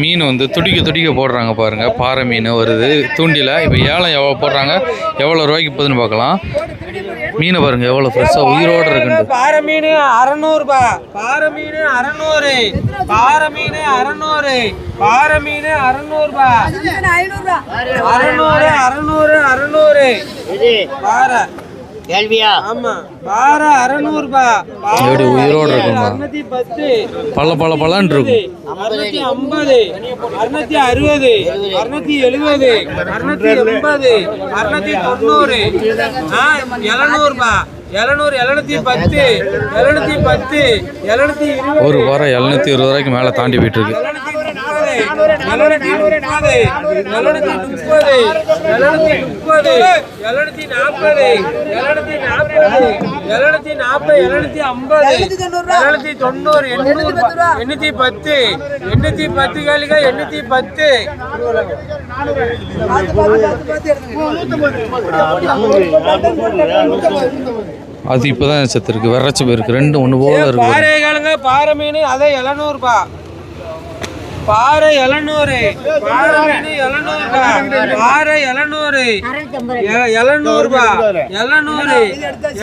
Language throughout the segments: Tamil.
மீன் வந்து துடிக்க துடிக்க போடுறாங்க பாருங்க. பாறை மீன் வருது. தூண்டில. இப்போ ஏலம் எவ்வளோ போடுறாங்க? எவ்வளோ ரூபாய்க்கு போகுதுன்னு பார்க்கலாம். மீனை பாருங்க எவ்வளோ ஃப்ரெஷ்ஷாக உயிரோடு இருக்குன்ட்டு. பாறை மீன் அறநூறுபா பாறை மீன் அறநூறு. பாறை மீன் அறநூறு. பாறை மீன் அறநூறுபா அறநூறு அறநூறு அறநூறு. பாறை. கேள்வியா? ஆமா. பாறை அறநூறுபா. எப்படி உயிரோடு இருக்குமா? அறுநூத்தி பத்து. பல பல பலன்னு இருக்கும். அறுநூத்தி ஐம்பது. அறுநூத்தி அறுபது. அறுநூத்தி எழுபது. அறுநூத்தி எண்பது. அறுநூத்தி தொண்ணூறு. ஆ எழுநூறுபா. எழுநூறு எழுநூத்தி பத்து. எழுநூத்தி பத்து. எழுநூத்தி ஒரு வாரம் எழுநூத்தி இருபது ரூபாய்க்கு மேலே தாண்டி போயிட்டு இருக்கு. எண்ணூத்தி பத்து எண்ணூத்தி பத்து காலிக்கா எண்ணூத்தி பத்து அது இப்போதான் செத்து இருக்கு விரைச்சி போயிருக்கு ரெண்டு ஒன்று போல இருக்கு பாறை காலுங்க பாறை மீன் அதே எழுநூறுபா பாறை எழுநூறு. எழுநூறுபா. பாறை எழுநூறு. எழுநூறுபா. எழுநூறு.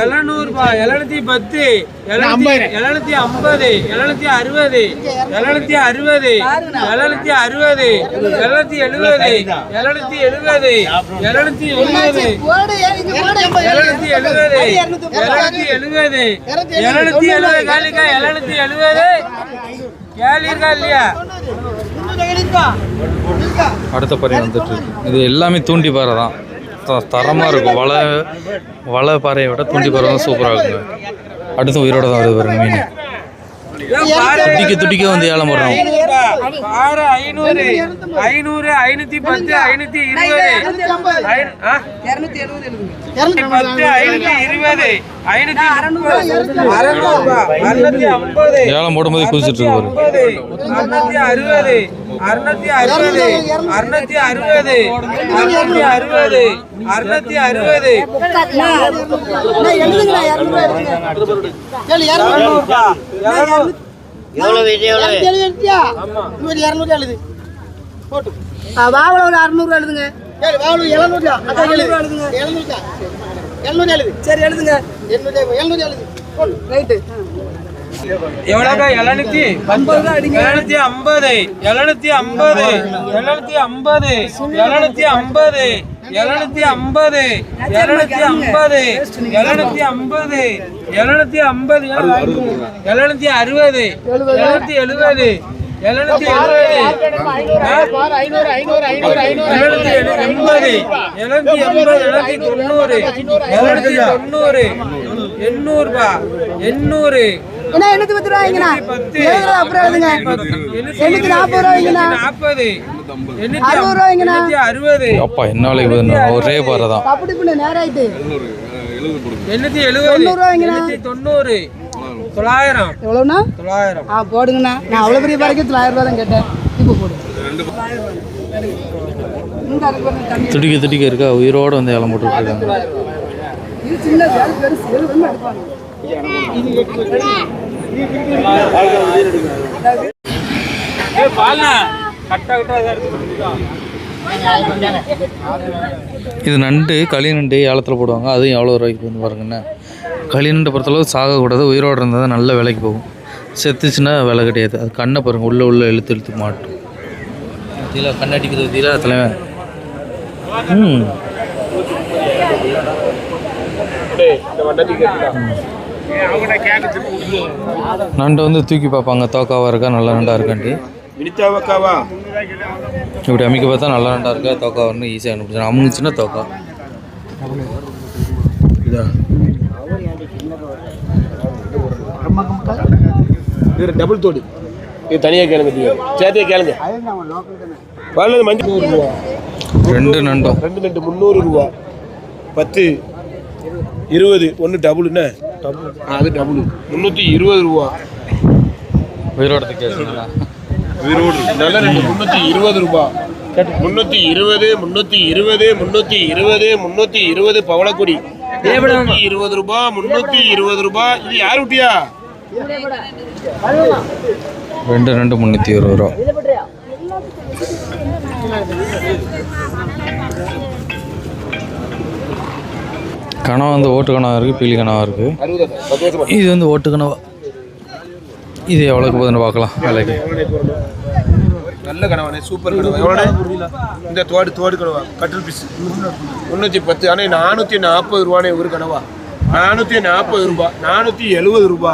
எழுநூறுபா. எழுநூத்தி பத்து. எழுநூத்தி ஐம்பது. எழுநூத்தி அறுபது. எழுநூத்தி அறுபது. எழுநூத்தி அறுபது. எழுநூத்தி எழுபது. எழுநூத்தி எழுபது. எழுநூத்தி எழுபது. எழுநூத்தி எழுபது. எழுநூத்தி எழுபது. எழுநூத்தி எழுபது காலிக்கா எழுநூத்தி எழுபது. அடுத்த பாறை வந்துட்டு இது எல்லாமே தூண்டி பாறை தான். த- இருக்கும். வலை வலை பாறையை விட தூண்டி பாறை தான் சூப்பராக இருக்குங்க அடுத்து உயிரோட தான் வருது பாருங்க மீன். துடிக்க துடிக்க வந்து ஏலம் போடுறோம் ஆறு ஐநூறு ஐநூறு ஐநூத்தி பத்து ஐநூத்தி இருபது. பத்து ஐநூத்தி இருபது. ஏலம் போடும்போது குதிச்சிட்டு இருக்கு அறுபது. அறுநூத்தி அறுபது அறுநூத்தி அறுபது அறுநூத்தி அறுபது அறுநூத்தி அறுபது. வாவல ஒரு அறுநூறு எழுதுங்க. சரி எழுதுங்க. ரைட்டு எவ்வளோக்கா எழுநூத்தி எழுநூத்தி ஐம்பது. எழுநூத்தி ஐம்பது. எழுநூத்தி ஐம்பது. எழுநூத்தி ஐம்பது. எழுநூத்தி ஐம்பது. எழுநூத்தி ஐம்பது. எழுநூத்தி ஐம்பது. எழுநூத்தி ஐம்பது. எழுநூத்தி அறுபது. எழுநூத்தி எழுபது. எழுநூத்தி எழுபது. எழுநூத்தி எண்பது. எழுநூத்தி எண்பது. எழுநூத்தி தொண்ணூறு. எழுநூத்தி தொண்ணூறு. எண்ணூறுபா. எண்ணூறு. என்ன எண்ணூத்தி பத்து ரூபாய்ங்கண்ணா பத்து. எழுதுறது அப்புறம் எழுதுங்க எண்ணூத்தி நாற்பது ரூபாய்ங்கண்ணா நாற்பது எண்ணூத்தி அறுபது. ரூபாய்ங்கண்ணா எண்ணூத்தி அறுபது அப்பா என்ன விலைக்கு போகுதுன்னு ஒரே பாறை தான். அப்படி பண்ண நேரம் ஆயிட்டு எண்ணூத்தி எழுபது. தொண்ணூறு. எண்ணூத்தி தொண்ணூறு. தொள்ளாயிரம். எவ்வளோண்ணா தொள்ளாயிரம். ஆ போடுங்கண்ணா. நான் அவ்வளோ பெரிய பாறைக்கு தொள்ளாயிரம் ரூபா தான் கேட்டேன். இப்போ போடு. இந்த அதுக்கு பாருங்க, தண்ணி. துடிக்க துடிக்க இருக்கா? உயிரோட வந்து ஏலம் போட்டுட்டு இருக்காங்க. இது நண்டு களி நண்டு ஏலத்தில் போடுவாங்க. அதுவும் எவ்வளோ ரூபாய்க்கு போகுது பாருங்கண்ணே களி நண்டு பொறுத்தளவு சாகக்கூடாது உயிரோடு இருந்தால் தான் நல்ல விலைக்கு போகும். செத்துச்சுன்னா விலை கிடையாது. அது கண்ணை பாருங்கள் உள்ளே உள்ளே இழுத்து இழுத்து மாட்டும். தீலா கண்ணடிக்குது தீலா தலைவன். ம். நண்டை வந்து தூக்கி பார்ப்பாங்க. தோக்காவாக இருக்கா நல்ல நண்டா இருக்கான்ட்டு. வினிதாவக்காவா? இப்படி அமைக்க பார்த்தா நல்ல நண்டா இருக்கா தோக்கா வரணும் ஈஸியாக கண்டுபிடிச்சிடும். அமுங்குச்சுன்னா தோக்கா. இதா. இது டபுள் தோடு. இது தனியாக கேளுங்க சேர்த்தே கேளுங்க. பதினஞ்சு மஞ்சள் ரூபா ரெண்டு நண்டும் ரெண்டு ரெண்டு முந்நூறு ரூபா பத்து இருபது ஒன்று டபுள்ண்ணே டபுள் அது டபுள் முந்நூற்றி இருபது ரூபா. கேட்குறீங்களா உயிரோடு. நல்ல முந்நூற்றி இருபது ரூபா. முந்நூற்றி இருபது முந்நூற்றி இருபது முந்நூற்றி இருபது முந்நூற்றி இருபது பவளக்குடி. இருபது ரூபா முந்நூற்றி இருபது ரூபா. இது யார் விட்டியா ரெண்டு ரெண்டு முந்நூற்றி இருபது ரூபா. கனவா வந்து ஓட்டு கனவா இருக்குது பீலி கனவா இருக்குது இது வந்து ஓட்டு கனவா. இது எவ்வளோக்கு போகுதுன்னு பார்க்கலாம் விலைக்கு நல்ல கனவானே சூப்பர் கனவா. இந்த தோடு தோடு கனவா கட்டில் பீஸ் முந்நூற்றி பத்து ஆனால் நானூற்றி நாற்பது ரூபானே ஒரு கனவா. நானூற்றி நாற்பது ரூபா நானூற்றி எழுபது ரூபா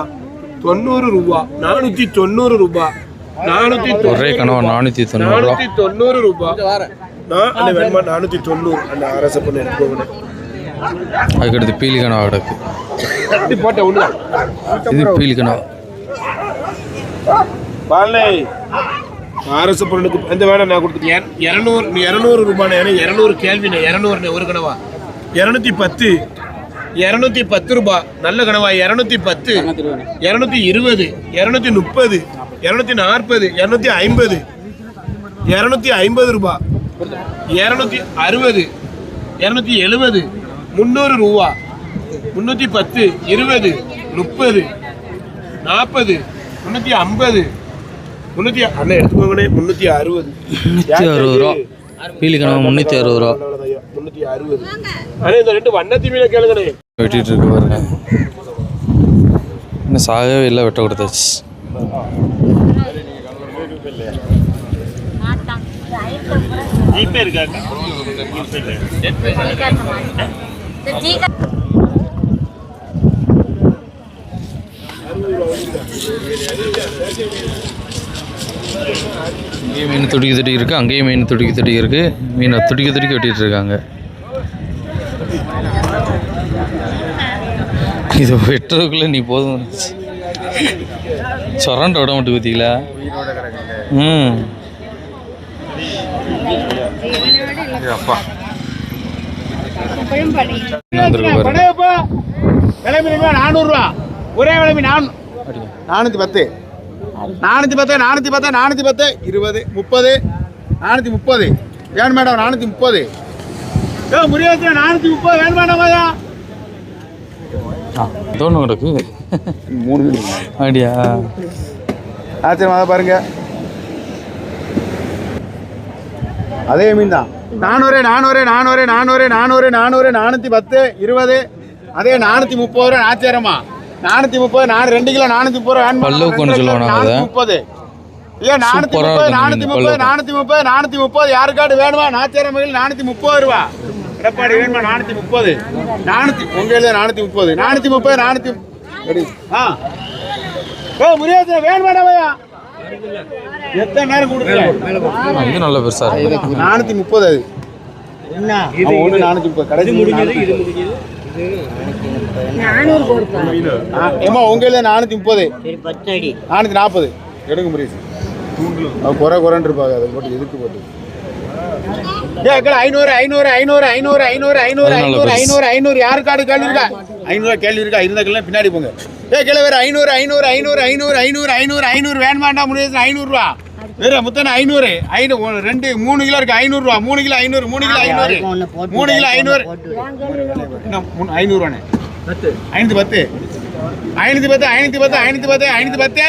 தொண்ணூறு ரூபா நானூற்றி தொண்ணூறு ரூபா நானூற்றி ஒரே கனவா நானூற்றி தொண்ணூறுரூவா நானூற்றி தொண்ணூறு ரூபா. நான் அந்த வேணுமா? நானூற்றி தொண்ணூறு அந்த அரச பண்ண எடுத்துக்கோங்க அதுக்கடுத்து பீலி கிடக்கு இது பீலி அரசு பொருளுக்கு எந்த வேலை நான் கொடுத்துட்டேன் இரநூறு இரநூறு ரூபாய் ஏன்னா இரநூறு கேள்விண்ணே இரநூறுண்ணே ஒரு கனவா? இரநூத்தி பத்து இரநூத்தி பத்து ரூபாய் நல்ல கனவா இரநூத்தி பத்து இரநூத்தி இருபது இரநூத்தி முப்பது இரநூத்தி நாற்பது இரநூத்தி ஐம்பது இரநூத்தி ஐம்பது ரூபாய் இரநூத்தி அறுபது இரநூத்தி எழுபது முந்நூறு ரூபா. முந்நூற்றி பத்து இருபது முப்பது நாற்பது முந்நூற்றி ஐம்பது. முந்நூற்றி அண்ணன் எடுத்துக்கோங்கண்ணே முந்நூற்றி அறுபது. முந்நூற்றி அறுபது ரூபா. பீலி கனவா முந்நூற்றி அறுபது ரூபா. முந்நூற்றி அறுபது. அண்ணே இந்த ரெண்டு வண்ணத்தி மீனை கேளுங்கண்ணே. வெட்டிட்டு இருக்கு பாருங்க. இன்னும் சாகவே இல்லை வெட்ட கொடுத்தாச்சு. ஜிபே இருக்காங்க. இங்கேயும் மீன் துடிக்கி துடிக்கி இருக்கு அங்கேயும் மீன் துடிக்கி துடிக்கி இருக்கு. மீனை துடிக்கி துடிக்கி வெட்டிட்டு இருக்காங்க. இது வெட்டுறதுக்குள்ள நீ போதும். சொரண்ட விட மாட்டேன் பார்த்தீங்களா ம். அப்பா. வந்திருக்கு பாருங்க விலை நானூறுரூவா ஒரே விலை நான். நானூற்றி பத்து. நானூற்றி பத்து நானூற்றி பத்து நானூற்றி பத்து இருபது முப்பது நானூற்றி முப்பது. வேணும் மேடம் நானூற்றி முப்பது. ஏ முருகேசன் நானூற்றி முப்பது. வேணும் மேடம் ஐயா. ஆ தோணு கிடக்கு மூணு அப்படியா? ஆச்சரியமா அதை பாருங்க அதே மீன் தான் நானூறு நானூறு நானூறு நானூறு நானூறு நானூறு நானூற்றி பத்து இருபது அதே நானூற்றி முப்பது ரூபா ஆச்சரியமா? நானூற்றி முப்பது நான் ரெண்டு கிலோ நானூற்றி முப்பது ரூபா வேணுமா? பல்லு அதை? நானூற்றி முப்பது. ஐயா நானூற்றி முப்பது நானூற்றி முப்பது. நானூற்றி முப்பது நானூற்றி முப்பது. யாருக்காடு வேணுமா? நாச்சியாரம் மகிழ் நானூற்றி முப்பது ரூபா. எடப்பாடி வேணுமா? நானூற்றி முப்பது. நானூற்றி உங்க எழுத நானூற்றி முப்பது. நானூற்றி முப்பது நானூற்றி. ஆ. ஓ முருகேசன் வேணுமா ஐயா? எத்தனை நேரம் கொடுக்குறேன் ஆ, இது நல்ல பெருசா இருக்கு. நானூற்றி முப்பது அது. அவன் ஒன்று நானூற்றி முப்பது கடைசி முடிஞ்சது இது ஏமா உங்க இதில் நானூற்றி முப்பது. நானூற்றி நாற்பது. எடுங்க முடியுது அவன் குறை குறைன்னு இருப்பாங்க அதை போட்டு எதுக்கு போட்டு. ஐநூறு ஐநூறு ஐநூறு ஐநூறு ஐநூறு ஐநூறு ஐநூறு ஐநூறு ஐநூறு. யாருக்காடு கேள்வி இருக்கா ஐநூறு கேள்வி இருக்கா இருந்தாக்கெல்லாம் பின்னாடி போங்க. ஏ கிளை வேறு ஐநூறு ஐநூறு ஐநூறு ஐநூறு ஐநூறு ஐநூறு ஐநூறு வேணுமாண்டா முடியாது ஐநூறுரூவா வேற முத்தனை ஐநூறு. ஐநூறு ரெண்டு மூணு கிலோ இருக்கு ஐநூறுரூவா மூணு கிலோ ஐநூறு மூணு கிலோ ஐநூறு. மூணு கிலோ ஐநூறு. ஐநூறுவாண்ணே ஐநூற்றி பத்து. ஐநூற்றி பத்து ஐநூற்றி பத்து ஐநூற்றி பத்து ஐநூற்றி பத்து.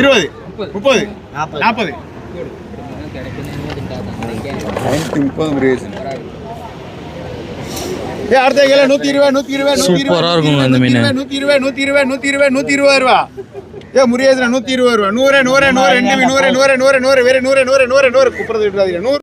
இருபது முப்பது. நாற்பது. நாற்பது. ஐநூற்றி முப்பது அடுத்த கிலோ நூற்றி இருபது நூற்றி இருபது நூற்றி சூப்பரா இருக்குங்க இந்த மீன். நூற்றி இருபது நூற்றி இருபது நூற்றி இருபது நூற்றி இருபது ரூபா ஏ முருகேசன் நூற்றி இருபது ரூபா நூறு நூறு நூறு ரெண்டு நூறு நூறு நூறு நூறு வேறு நூறு நூறு நூறு நூறு கூப்பிடுறது விட்டுறாதீங்க நூறு